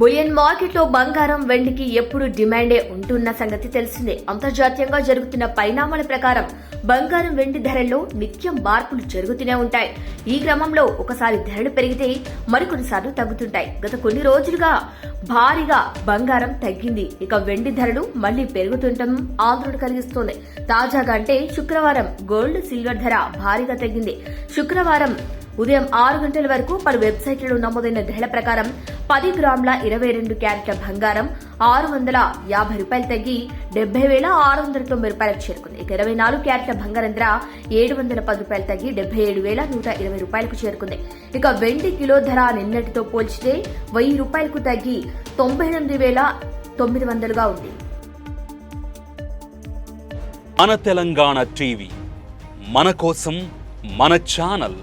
Bullion మార్కెట్లో బంగారం వెండికి ఎప్పుడు డిమాండే ఉంటున్న సంగతి తెలిసిందే. అంతర్జాతీయంగా జరుగుతున్న పరిణామాల ప్రకారం బంగారం వెండి ధరల్లో నిత్యం మార్పులు జరుగుతూనే ఉంటాయి. ఈ క్రమంలో ఒకసారి ధరలు పెరిగితే మరికొన్నిసార్లు తగ్గుతుంటాయి. గత కొన్ని రోజులుగా భారీగా బంగారం తగ్గింది. ఇక వెండి ధరలు మళ్ళీ పెరుగుతుండటం ఆందోళన కలిగిస్తోంది. తాజాగా అంటే శుక్రవారం గోల్డ్ సిల్వర్ ధర భారీగా తగ్గింది. శుక్రవారం ఉదయం ఆరు గంటల వరకు పలు వెబ్సైట్లలో నమోదైన ధరల ప్రకారం పది గ్రాముల ఇరవై రెండు క్యారెట్ల బంగారం ఆరు వందల యాభై రూపాయలు తగ్గి డెబ్బై వేల ఆరు వందల తొంభై రూపాయలకు చేరుకుంది. ఇక ఇరవై నాలుగు క్యారెట్ల బంగారం ధర ఏడు వందల పది రూపాయలు తగ్గి డెబ్బై ఏడు వేల నూట ఇరవై రూపాయలకు చేరుకుంది. ఇక వెండి కిలో ధర నిన్నటితో పోల్చితే వెయ్యి రూపాయలకు తగ్గి తొంభై ఎనిమిది వేల తొమ్మిది వందలుగా ఉంది. మన తెలంగాణ టీవీ మన కోసం మన ఛానల్.